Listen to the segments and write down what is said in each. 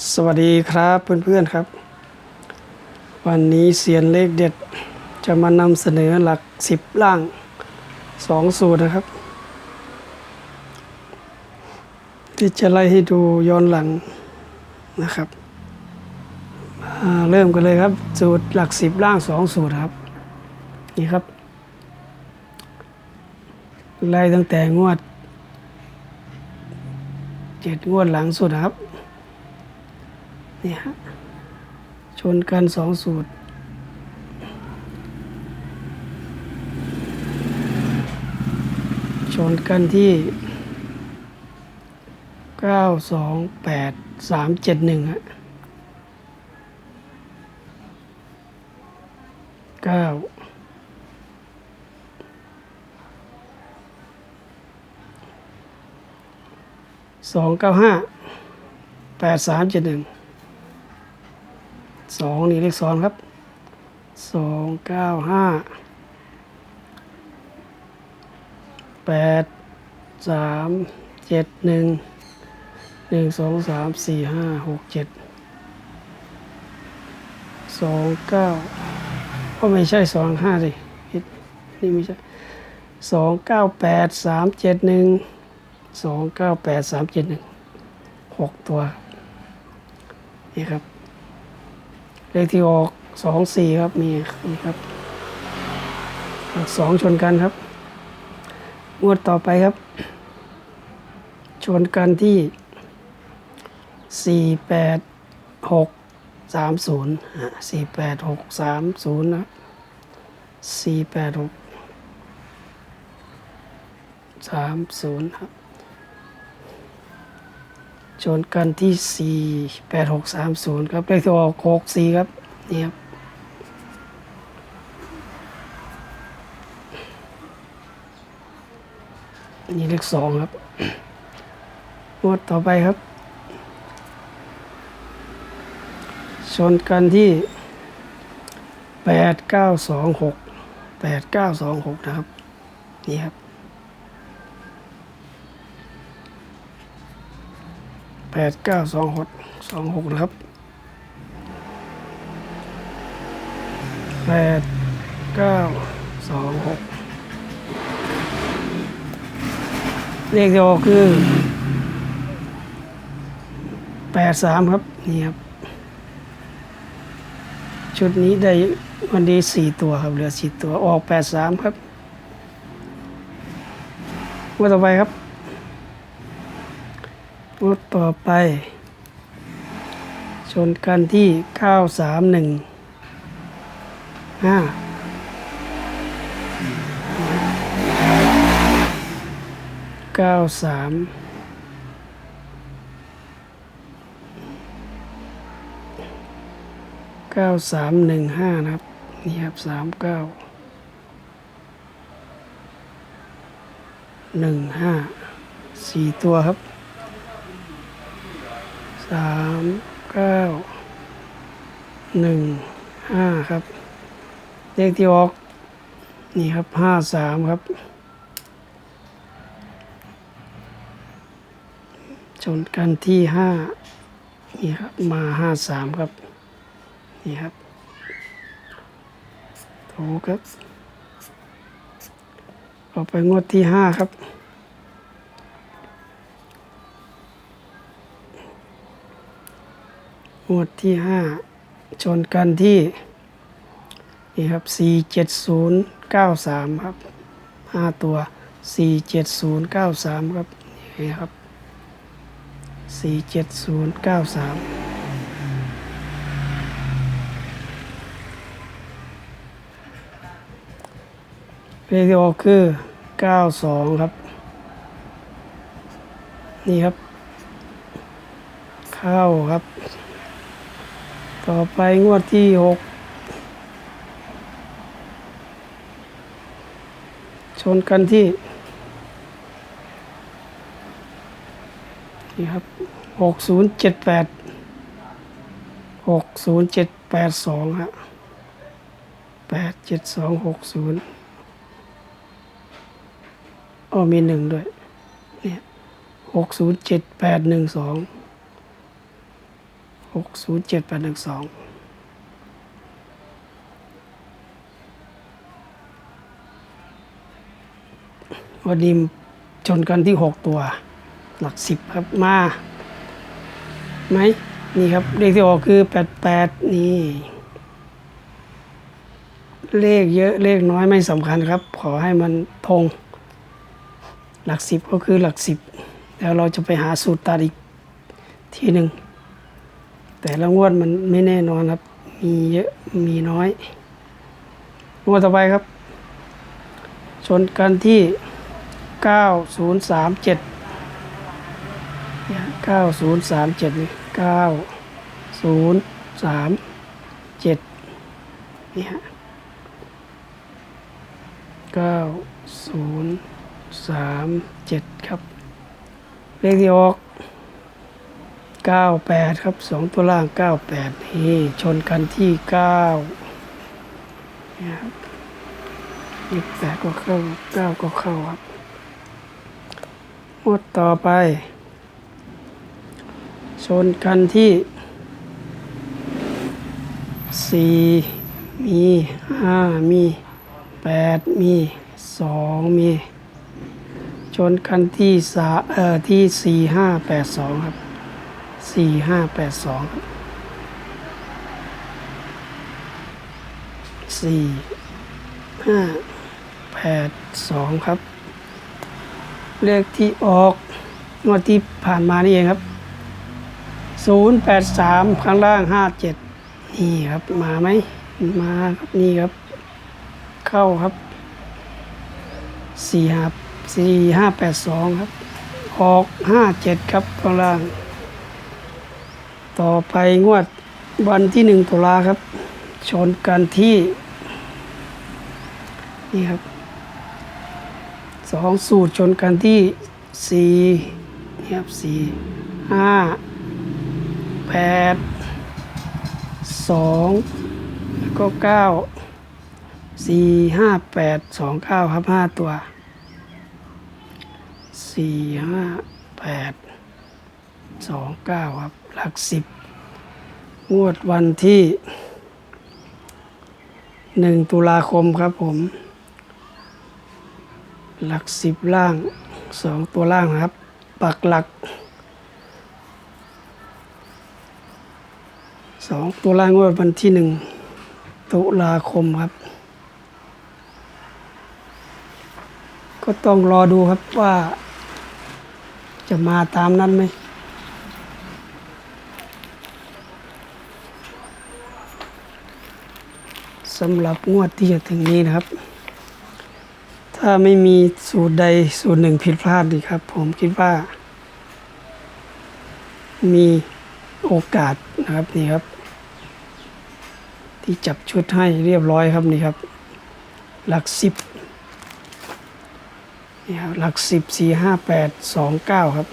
สวัสดีครับเพื่อนๆครับ วันนี้เสียนเลขเด็ดจะมานำเสนอหลักสิบล่างสองสูตรนะครับ ที่จะไล่ให้ดูย้อนหลังนะครับ เริ่มกันเลยครับ สูตรหลักสิบล่างสองสูตรครับ นี่ครับ ไล่ตั้งแต่งวดเจ็ดงวดหลังสุดครับ เนี่ยฮะชนกันสองสูตร ชนกันที่เก้าสองแปดสามเจ็ดหนึ่งฮะเก้าสองเก้าห้าแปดสามเจ็ดหนึ่ง สองนี่เลขสองครับสองเก้าห้าแปดสามเจ็ดหนึ่งหนึ่งสองสามสี่ห้าหกเจ็ดสองเก้าก็ไม่ใช่สองห้าสิผิดนี่ไม่ใช่สองเก้าแปดสามเจ็ดหนึ่งสองเก้าแปดสามเจ็ดหนึ่งหกตัวนี่ครับ เลขที่ออกสองสี่ครับมีนี่ครับสองชนกันครับ งวดต่อไปครับ ชนกันที่สี่แปดหกสามศูนย์สี่แปดหกสามศูนย์นะสี่แปดหกสามศูนย์ครับ ชนกันที่สี่แปดหกสามศูนย์ครับเลขที่ออกหกสี่ครับนี่ครับนี่เลขสองครับงวดต่อไปครับ ชนกันที่แปดเก้าสองหกแปดเก้าสองหกนะครับ นี่ครับ แปดเก้าสองหกสองหกนะครับแปดเก้าสองหกเลขที่อคือแปดสามครับ นี่ครับ ชุดนี้ได้วันนี้สี่ตัวครับ เหลือสี่ตัว ออกแปดสามครับว่าต่อไปครับ รถต่อไป ชนกันที่เก้าสามหนึ่งห้าเก้าสามเก้าสามหนึ่งห้านะครับ นี่ครับสามเก้าหนึ่งห้าสี่ตัวครับ สามเก้าหนึ่งห้าครับ เลขที่ออก นี่ครับห้าสามครับ ชนกันที่ห้านี่ครับมาห้าสามครับ นี่ครับถูกครับต่อไปงวดที่ห้าครับ งวดที่ห้าชนกันที่ นี่ครับสี่เจ็ดศูนย์เก้าสามครับห้าตัวสี่เจ็ดศูนย์เก้าสามครับ นี่ครับสี่เจ็ดศูนย์เก้าสามเลขที่ออกคือเก้าสองครับ นี่ครับ เข้าครับ ต่อไปงวดที่หกชนกันที่ นี่ครับหกศูนย์เจ็ดแปดหกศูนย์เจ็ดแปดสองฮะแปดเจ็ดสองหกศูนย์อ๋อมีหนึ่งด้วย เนี่ยหกศูนย์เจ็ดแปดหนึ่งสอง หกศูนย์เจ็ดแปดหนึ่งสองวันนี้ชนกันที่หกตัว หลักสิบครับมาไหมนี่ครับ เลขที่ออกคือแปดแปดนี่ เลขเยอะเลขน้อยไม่สำคัญครับ ขอให้มันทง หลักสิบก็คือหลักสิบแล้วเราจะไปหาสูตรตัดอีกทีหนึ่ง แต่ละงวดมันไม่แน่นอนครับ มีเยอะมีน้อย งวดต่อไปครับ ชนกันที่ 9037 9037นี่9037นี่ฮะ9037 ครับ เลขที่ออก 98 ครับสองตัวล่าง 98 นี่ชนกันที่9นี่ครับยี่แปดก็เข้า 9 ก็เข้าครับหมดต่อไป ชนกันที่ 4 มี 5 มี 8 มี 2 มี ชนกันที่สาเอ่อที่ 4 5 8 2 ครับ สี่ห้าแปดสองสี่ห้าแปดสองครับ เลขที่ออกงวดที่ผ่านมานี่เองครับศูนย์แปดสามข้างล่างห้าเจ็ดนี่ครับ มาไหมมาครับนี่ครับ เข้าครับสี่ห้าสี่ห้าแปดสองครับ ออกห้าเจ็ดครับข้างล่าง ต่อไปงวดวันที่หนึ่งตุลาครับ ชนกันที่ นี่ครับสองสูตรชนกันที่สี่นี่ครับสี่ห้าแปดสองแล้วก็เก้าสี่ห้าแปดสองเก้าครับห้าตัวสี่ห้าแปด สองเก้าครับ หลักสิบงวดวันที่หนึ่งตุลาคมครับผม หลักสิบล่างสองตัวล่างครับ ปักหลักสองตัวล่างงวดวันที่หนึ่งตุลาคมครับ ก็ต้องรอดูครับว่าจะมาตามนั้นไหม สำหรับงวดที่จะถึงนี้นะครับ ถ้าไม่มีสูตรใดสูตรหนึ่งผิดพลาดดีครับ ผมคิดว่า มีโอกาสนะครับนี่ครับ ที่จับชุดให้เรียบร้อยครับนี่ครับ หลักสิบนี่ครับหลักสิบสี่ห้าแปดสองเก้าครับ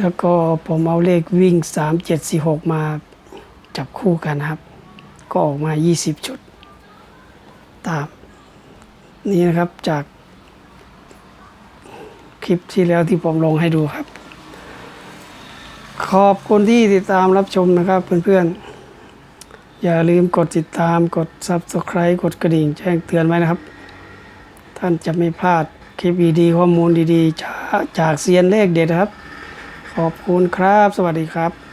แล้วก็ผมเอาเลขวิ่งสามเจ็ดสี่หกมา จับคู่กันนะครับ ก็ออกมา 20 ชุด ตาม นี้นะครับจาก คลิปที่แล้วที่ผมลงให้ดูครับ ขอบคุณที่ติดตามรับชมนะครับเพื่อนๆ อย่าลืมกดติดตามกด Subscribe กดกระดิ่งแจ้งเตือนไว้นะครับ ท่านจะไม่พลาดคลิปดีๆข้อมูลดีๆ จากจากเซียนเลขเด็ดครับ ขอบคุณครับ สวัสดีครับ